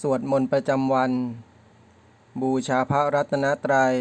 สวดมนต์ประจำวัน บูชาพระรัตนตรัย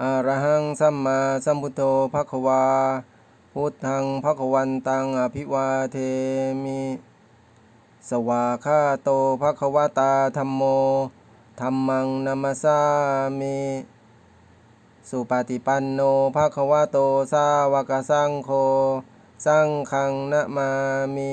อะรหังสัมมาสัมพุทโธภควา พุทธังภควันตังอภิวาเทมิ สวาคาโตภควตาธรรมโมธรรมังนัมสสามิสุปฏิปันโนภควโตสาวกสังโฆ สังฆังนะมามิ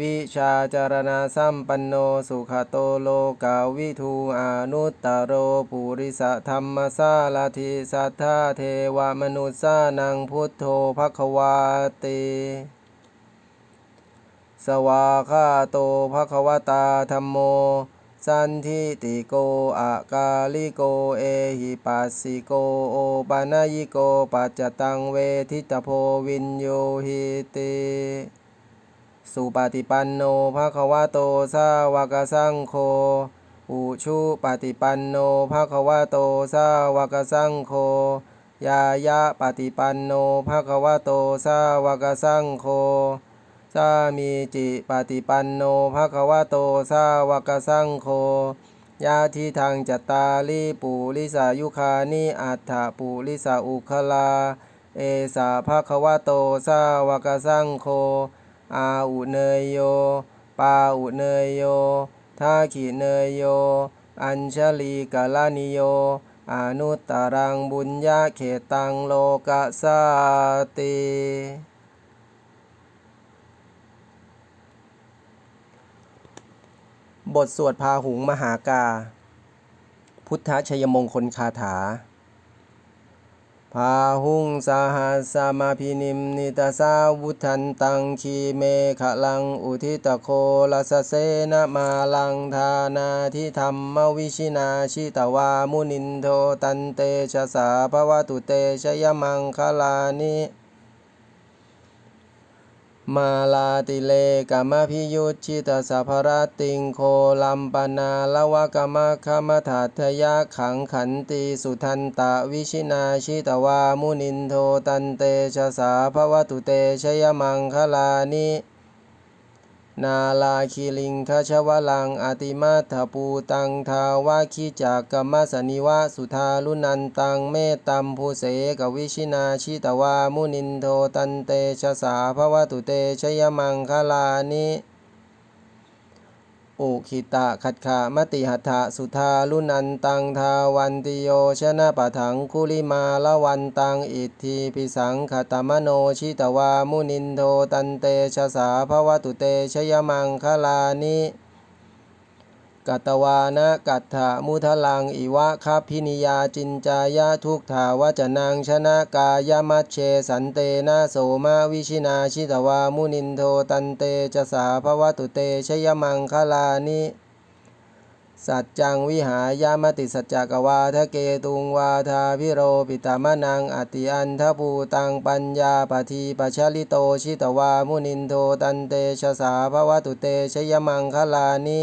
วิชาจารณะสัมปันโนสุขโตโลกาวิทูอนุตตโรปุริสธรรมสาลาธิสัทธาเทวมนุษสานังพุทโธภคะวาติสวาคาโตภคะวตาธรรมโม สันทิติโกอากาลิโกเอหิปัสสิโกโอปานายิโกปัจจตังเวทิตโพวินโยหิติ สุปฏิปันโนภะคะวะโตสาวกสังโฆ อุชุปฏิปันโนภะคะวะโตสาวกสังโฆ ยายะปฏิปันโนภะคะวะโตสาวกสังโฆ สามีจิปฏิปันโนภะคะวะโตสาวกสังโฆ ยาทิทางจัตตาลีปุริสายุคานิอัฏฐปุริสาอุคลา เอสาภะคะวะโตสาวกสังโฆ อาอุเนยโย ปาอุเนยโยทาขิเนยโย อัญชลีกาลานิโย อนุตตรังบุญญาเขตังโลกะสาติบทสวดพาหุงมหากา พุทธชยมงคลคาถา พาหุงสหัสสมาพินิมนิตาสาวุทันตังคีเมขลังอุทิตโคลสเสนมาลังธานาทิธรรมวิชินาชิตวามุนินโทตันเตชะสาภวตุเตชยมังคลานิ มาลาติเลกามพิยุชิตาสัพพรติงโคลัมปนาละวะกามะคมถาทยะขังขันติสุทันตะวิชินาชิตวามุนินโทตันเตชะสาภวตุเตชยมังคลานิ นาลาคิลิงคชวลังอติมาถปูตังทาวาคิจากกมสนิวะสุทาลุนันตังเมตตัมภูเสกวิชินาชิตวามุนินโทตันเตชะสาภวตุเตชยมังคลานิ อุคิตะขัดขามติหัตถะสุทาลุนันตังทาวันติโยชนะปะถังคุลิมาละวันตังอิทธิปิสังขตมโนชิตวามุนินโทตันเตชะสาภวตุเตชยมังคลานิ กัตวานะกัตถะมุทลังอิวะคัพพินิยาจินจายะทุกถาวจนังชนะกายมัชเชสันเตนะโสมาวิชินาชิตวามุนินโทตันเตชะสาภวตุเตชยมังคลานิสัจจังวิหายามติสัจจกวาทะเกตุงวาทาพิโรปิตามะนังอติอันทภูตังปัญญาปทีปชลิโตชิตวามุนินโทตันเตชะสาภวตุเตชยมังคลานิ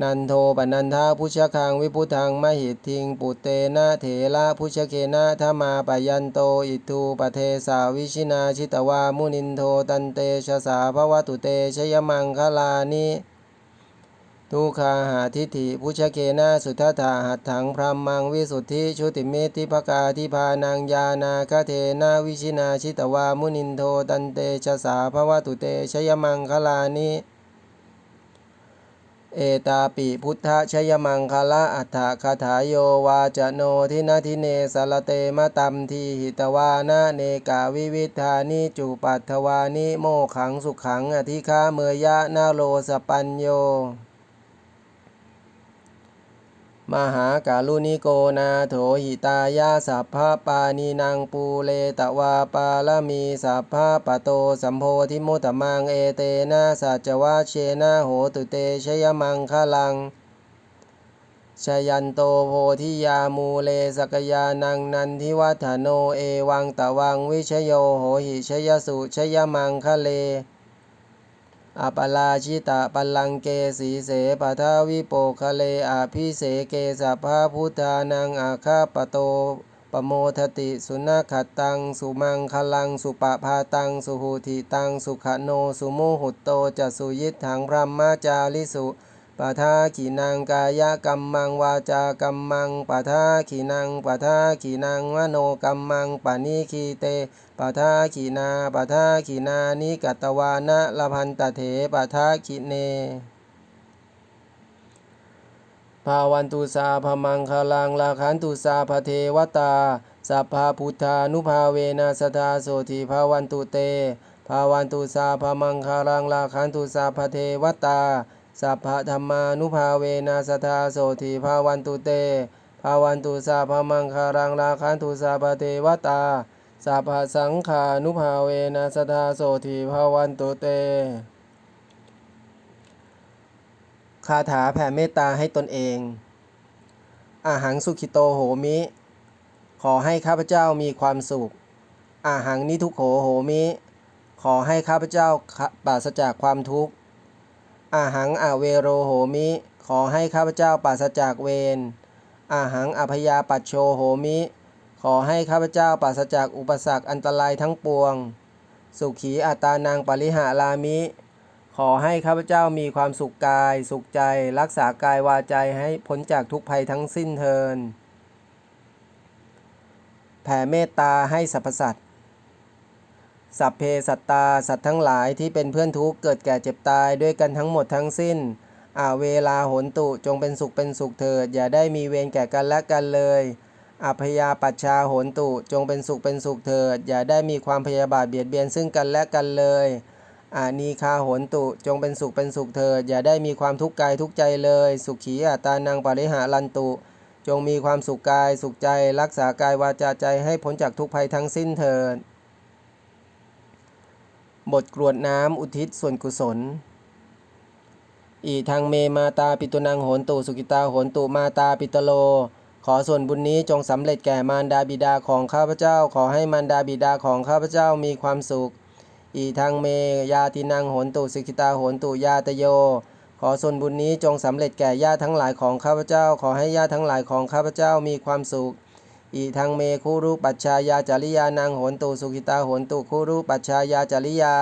นันโทปนันทาพุชคังวิพุทังมหิตทิงปุเตนะเถระพุชเคนะธมาปยันโตอิทูปเทสาวิชินาชิตวามุนินโทตันเตชะสาภวตุเตชยมังคลานิทุกาหาทิฏฐิพุชเคนะสุทธาหัตถังพรหมังวิสุทธิชุติเมติภกาทิพานังยานาคเทนาวิชินาชิตวามุนินโทตันเตชะสาภวตุเตชยมังคลานิ เอตาปิพุทธชยมังคละอัฏฐคาถาโยวาจโนทินาทิเนสารเตมะตัมทีหิตวานะเนกาวิวิธานิจุปัตถวานิโมขังสุขังอธิฆาเมยะนาโลสปัญโย มหาการุณิโกนาโถหิตายาสัพพะปานีนางปูเลตวาปาลมีสัพพะปะโตสัมโพธิมุตมังเอเตนะสัจวะเชนะโหตุเตชยมังคลังชชยันโตโพธิยามูเลสกยานังนันทิวัฒโนเอวังตะวังวิชโยโหหิชยสุชยมังคะเล อปลาชิตะปัลลังเกสีเสปทาวิโปคะเลอาภิเสเกสัพพพุทธานังอาคาปโตปโมทติสุนัขตัง สุมังคลัง สุปะพาตัง สุหูทิตัง สุขโน สุโมหุตโตจัสุยิทถังพรหมจาริสุ ปะทาขีนังกายกัมมังวาจากัมมังปะทาขีนังปะทาขีนังมโนกัมมังปานิคีเตปะทาขีนาปะทาขีนานิกัตตวานะละพันตเถปะทาขีเนภาวันตุสาพมังคลังลาคันตุสาพเทวตาสัพพาพุทธานุภาเวนะสทาโสทิภาวันตุเตภาวันตุสาพมังคลังลาคันตุสาพเทวตา สัพพะธรรมานุภาเวนะสทาโสทิภาวันตุเต ภาวันตุสาพมังคลังลาคันตุสาพเทวตาสัพพะสังขานุภาเวนะสทาโสทิภาวันตุเต คาถาแผ่เมตตาให้ตนเอง อาหังสุขิโตโหมิ ขอให้ข้าพเจ้ามีความสุข อาหังนิทุโขโหมิ ขอให้ข้าพเจ้าปราศจากความทุกข์ อาหังอเวโรโหมิ ขอให้ข้าพเจ้าปราศจากเวรอาหังอภยาปัชโชโหมิ ขอให้ข้าพเจ้าปราศจากอุปสรรคอันตรายทั้งปวง สุขีอัตานังปริหารามิ ขอให้ข้าพเจ้ามีความสุขกาย สุขใจ รักษากายวาใจให้พ้นจากทุกภัยทั้งสิ้นเทิน แผ่เมตตาให้สรรพสัตว์ สัพเพสัตตา สัตว์ทั้งหลายที่เป็นเพื่อนทุกข์เกิดแก่เจ็บตายด้วยกันทั้งหมดทั้งสิ้นอาเวลาหนตุจงเป็นสุขเป็นสุขเถิด อย่าได้มีเวรแก่กันและกันเลยอัพยาปัชชาโหนตุจงเป็นสุขเป็นสุขเถิด อย่าได้มีความพยาบาทเบียดเบียนซึ่งกันและกันเลยอานีคาโหนตุจงเป็นสุขเป็นสุขเถิด อย่าได้มีความทุกข์กายทุกใจเลย สุขีอัตานังปริหารันตุ จงมีความสุขกายสุขใจ รักษากายวาจาใจให้พ้นจากทุกภัยทั้งสิ้นเถิด บทกรวดน้ำอุทิศส่วนกุศล อีทางเมมาตาปิตุนังโหนตุสุกิตาโหนตุมาตาปิตโล ขอส่วนบุญนี้จงสำเร็จแก่มารดาบิดาของข้าพเจ้า ขอให้มารดาบิดาของข้าพเจ้ามีความสุข อีทางเมยาตินังโหนตุสุกิตาโหนตุยาตโย ขอส่วนบุญนี้จงสำเร็จแก่ญาติทั้งหลายของข้าพเจ้า ขอให้ญาติทั้งหลายของข้าพเจ้ามีความสุข อีทางเมคุรุปัชชายาจริยานางโหนตุสุขิตาโหนตุคุรุปัชชายาจริยา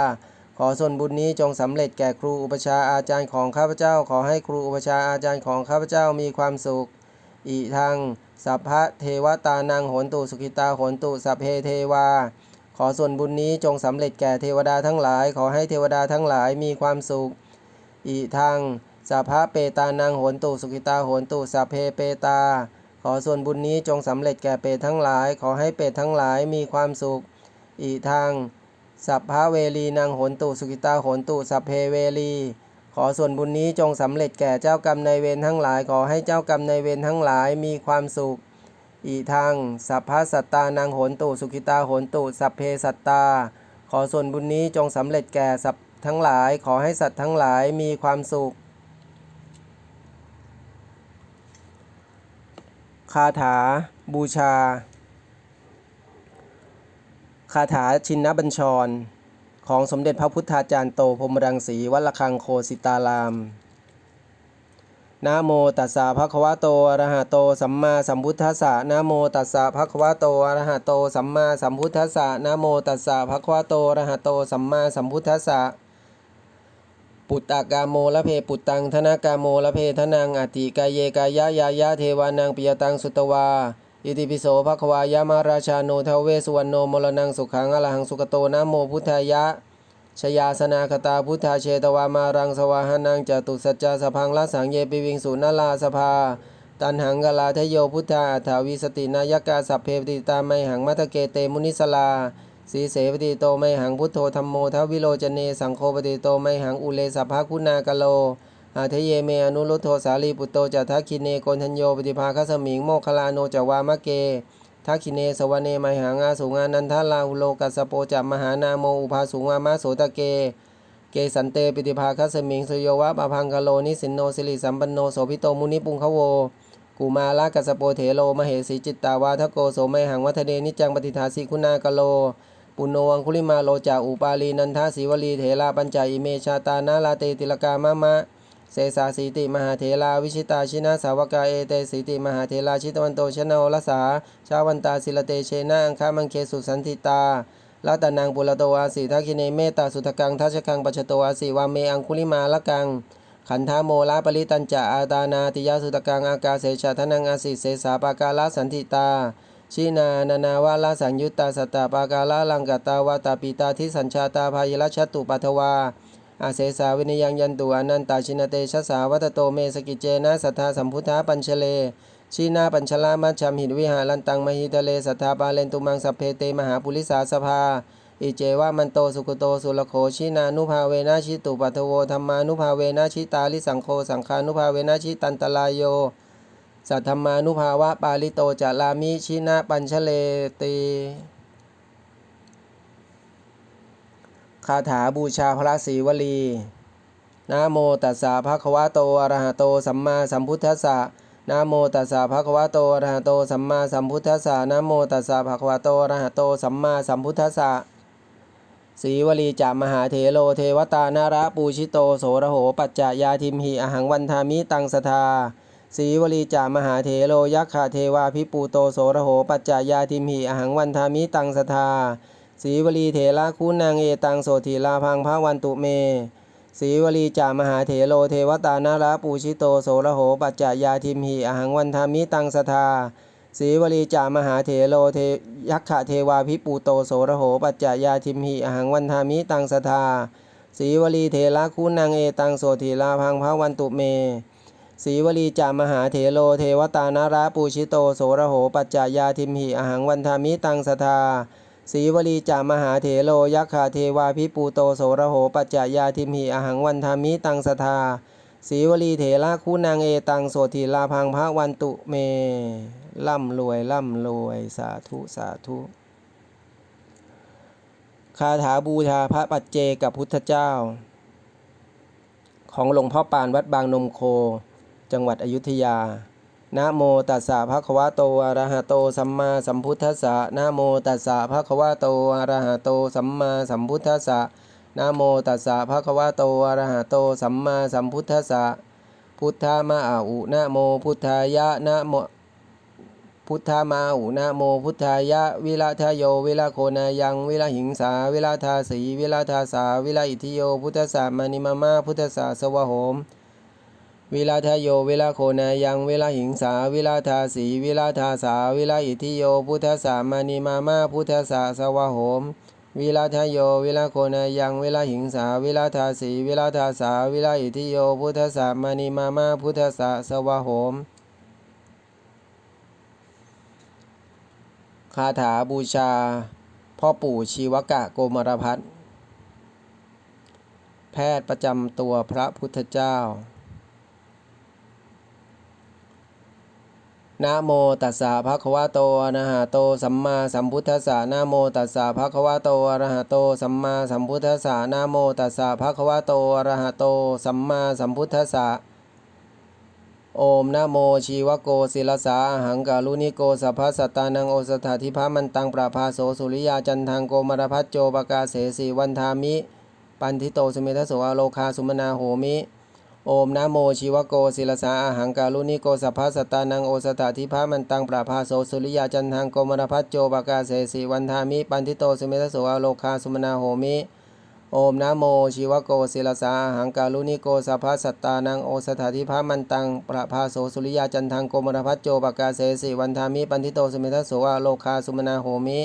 ขอส่วนบุญนี้จงสำเร็จแก่ครูอุปชาอาจารย์ของข้าพเจ้า ขอให้ครูอุปชาอาจารย์ของข้าพเจ้ามีความสุขอีทางสัพพะเทวตานางโหนตุสุขิตาโหนตุสัพเพเทวา ขอส่วนบุญนี้จงสำเร็จแก่เทวดาทั้งหลาย ขอให้เทวดาทั้งหลายมีความสุขอีทางสัพพะเปตานางโหนตุสุขิตาโหนตุสัพเพเปตา ขอส่วนบุญนี้จงสำเร็จแก่เปรตทั้งหลาย ขอให้เปรตทั้งหลายมีความสุข อีกทาง สัพพะเวลีนางโหนตุสุกิตาโหนตุสัพเพเวลีขอส่วนบุญนี้จงสำเร็จแก่เจ้ากรรมนายเวรทั้งหลาย ขอให้เจ้ากรรมนายเวรทั้งหลายมีความสุข อีทางสัพพะสัตตานางโหนตุสุขิตาโหนตุสัพเพสัตตา ขอส่วนบุญนี้จงสำเร็จแก่สัตว์ทั้งหลาย ขอให้สัตว์ทั้งหลายมีความสุข คาถาบูชา คาถาชินนบัญชร ของสมเด็จพระพุทธาจารย์โตพรหมรังสีวัดระฆังโคสิตารามนะโมตัสสะภะคะวะโตอะระหะโตสัมมาสัมพุทธัสสะนะโมตัสสะภะคะวะโตอะระหะโตสัมมาสัมพุทธัสสะนะโมตัสสะภะคะวะโตอะระหะโตสัมมาสัมพุทธัสสะ ปุตตากาโมละเพปุตตังธนากาโมละเพทนังอติกายเยกายะยายะเทวานังปิยตังสุตวาอิติปิโสภควายามาราชาโนทเวสุวรรณโนมรณังสุขังอรหังสุกโตนะโมพุทธายะชยาสนาคตาพุทธาเชตวามารังสวาหานังจตุสัจจาสพังละสังเยปิวิงสุนาลาสภา ตันหังกลาทโยพุทธาอัฏฐาวิสตินายกาสัพเพติตาไมหังมัทเกเตมุนิสลา สีเสปฏิโตไมหังพุทโธธรรมโมทวิโลจเน สังโฆปฏิโตไมหังอุเลสัพพะคุณากะโลอาเทเยเมอนุรุโทสาลีปุตโตจัทักคินเนโกนทัญโยปฏิภาคสมิงโมคลาโนจวามะเกทักขิเนสวเนไมหังอาสุงานันทาลาหุโลกัสโปจัมมหานาโมอุภาสุงวามะโสตะเก เกสันเตปิติภาคสมิงสุโยวะปะพังกะโลนิสินโนสิริสัมปันโนโสภิโตมุนิปุงคะโวกุมาลกัสโปเถโลมเหสีจิตตาวาทโกโสมหังวัฒเดนิจังปฏิทาสิคุณากโล ปุณโนวังคุลิมาโลจาอุปาลีนันทาสีวลีเถระปัญจอิเมชาตานาลาเตติลกามะมะเสสาสีติมหาเถราวิชิตาชินาสาวกาเอเตสีติมหาเถราชิตวันโตชนะโอลสาชาวันตาศิลเตเชนะอังคามังเคสุสันติตาลาตานังปุระโตอาสีทักขิเนเมตตาสุทกังทัชกังปัจจโตอาสีวาเมอังคุลิมาละกัง ขันธาโมลาปริตัญจะอาตานาติยาสุตกังอากาเสชาทนังอาสิเสสาปากาลสันติตา ชินานานาวาลาสัญยุตตาสตตาปากาลาลังกตาวาตาปิตาทิสัญชาตาภายรัชตุปัทวาอาเสสาวินยังยันตุอนันตาชินเตชะสาวัตโตเมสกิเจนะสัทธาสัมพุทธาปัญชเลชีนาปัญชลามัชชัมหินวิหารันตังมหิตะเลสัทธาปาเลนตุมังสัพเพเตมหาปุริสาสภา อิเจวะมันโตสุกโตสุลโขชินานุภาเวนะชิตุปัทโวธรรมานุภาเวนะชิตาลิสังโฆสังฆานุภาเวนะชิตันตลายโย สัทธรรมานุภาวะปาลิโตจารามิชินาปัญชเลติคาถาบูชาพระศรีวลีนะโมตัสสะภะคะวะโตอะระหะโตสัมมาสัมพุทธัสสะนะโมตัสสะภะคะวะโตอะระหะโตสัมมาสัมพุทธัสสะนะโมตัสสะภะคะวะโตอะระหะโตสัมมาสัมพุทธัสสะสีวลีจามหาเถโลเทวตานาระปูชิโตโสระโหปัจจายาทิมหิอหังวันทามิตังสทา สีวลีจามหาเถโลยักขะเทวาพิปูโตโสระโหปัจจายาทิมหิอหังวันทามิตังสทาสีวลีเถระคุณางเอตังโสธีลาพังพระวันตุเมสีวลีจามหาเถโลเทวตานาราปูชิโตโสระโหปัจจายาทิมหิอหังวันทามิตังสทาสีวลีจามหาเถโลเทยักขะเทวาพิปูโตโสระโหปัจจายาทิมหิอหังวันทามิตังสทาสีวลีเถระคุณางเอตังโสธีลาพังพระวันตุเม สีวลีจามหาเถโลเทวตานาราปูชิโตโสระโหปัจจายาทิมหิอหังวันทามิตังสทาสีวลีจามหาเถโลยักขาเทวาพิปูโตโสระโหปัจจายาทิมหิอหังวันทามิตังสทาสีวลีเถระคุณางเอตังโสธีลาพังพระวันตุเมร่ำรวยร่ำรวยสาธุสาธุคาถาบูชาพระปัจเจกับพุทธเจ้า ของหลวงพ่อปานวัดบางนมโค จังหวัดอยุธยา นะโมตัสสะภะคะวะโตอะระหะโตสัมมาสัมพุทธัสสะนะโมตัสสะภะคะวะโตอะระหะโตสัมมาสัมพุทธัสสะนะโมตัสสะภะคะวะโตอะระหะโตสัมมาสัมพุทธัสสะพุทธามาอุนะโมพุทธายะนะโมพุทธามาอุนะโมพุทธายะ วิลาทโย วิลาโคนายัง วิลาหิงสา วิลาทาสี วิลาทาสา วิลาอิทิโย พุทธสสามานิมามาพุทธสสาสวะโหม วิลาทโย วิลาโคนายัง วิลาหิงสา วิลาทาสี วิลาทาสา วิลาอิทิโย พุทธสามานิมามาพุทธสาสวะโหม วิลาทโย วิลาโคนายัง วิลาหิงสา วิลาทาสี วิลาทาสา วิลาอิทิโย พุทธสามานิมามาพุทธสาสวะโหม คาถาบูชา พ่อปู่ชีวกะโกมารพัฒน์แพทย์ประจำตัวพระพุทธเจ้า นะโมตัสสะภะคะวะโตอะระหะโตสัมมาสัมพุทธัสสะนะโมตัสสะภะคะวะโตอะระหะโตสัมมาสัมพุทธัสสะนะโมตัสสะภะคะวะโตอะระหะโตสัมมาสัมพุทธัสสะโอมนะโมชีวโกศิลสาอหังกาลุนิโกสัพพสัตตานังโอสถาธิพามันตังประภาโสสุริยาจันทังโกมารพัจโจปกาเสสีวันทามิ ปันทิโตสุเมทโสอโลคาสุมนาโหมิ โอมนะโมชีวโกศิลสาอาหังกาลุนิโกสัพพสตานังโอสถาธิพามันตังปราภาโสสุริยาจันทังโกมารพัจโจปกาเสสีวันทามิปันทิโตสุเมทโสอโลคาสุมนาโหมิโอมนะโมชีวโกศิลสาอาหังกาลุนิโกสัพพสตานังโอสถาธิพามันตังประภาโสสุริยาจันทังโกมารพัจโจปกาเสสีวันทามิปันทิโตสุเมทโสอโลคาสุมนาโหมิ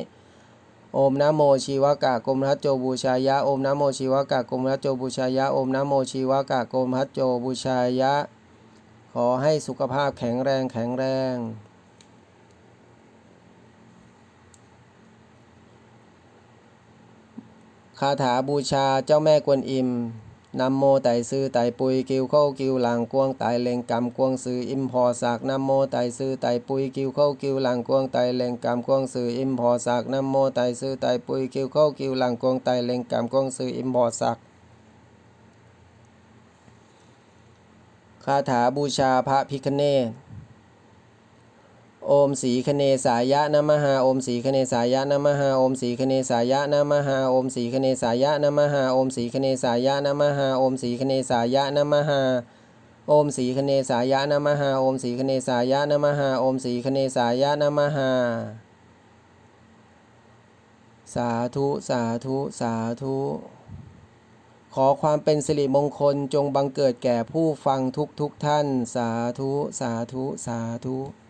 โอมนะโมชีวากะกรมทัตโจบูชายะโอมนะโมชีวากะกรมทัตโจบูชายะโอมนะโมชีวากะกรมทัตโจบูชายะ ขอให้สุขภาพแข็งแรงแข็งแรงคาถาบูชาเจ้าแม่กวนอิม นำโมไตซื้อไตปุยกิวเข้ากิวหลังกวงไตเลงกำกวงซื้ออิมพอสักนำโมไตซื้อไตปุยกิวเข้ากิวหลังกวงไตเลงกำกวงซื้ออิมพอสักนำโมไตซื้อไตปุยกิวเข้ากิวหลังกวงไตเลงกำกวงซื้ออิมพอสักคาถาบูชาพระพิคเนต โอมสีคเนสายะนมหาโอมสีคเนสายะนมหาโอมสีคเนสายะนมหาโอมสีคเนสายะนมหาโอมสีคเนสายะนมหาโอมสีคเนสายะนมหาโอมสีคเนสายะนมหาโอมสีคเนสายะนมหาโอมสีคเนสายะนมหาสาธุสาธุสาธุขอความเป็นสิริมงคลจงบังเกิดแก่ผู้ฟังทุกทุกท่าน สาธุ สาธุ สาธุ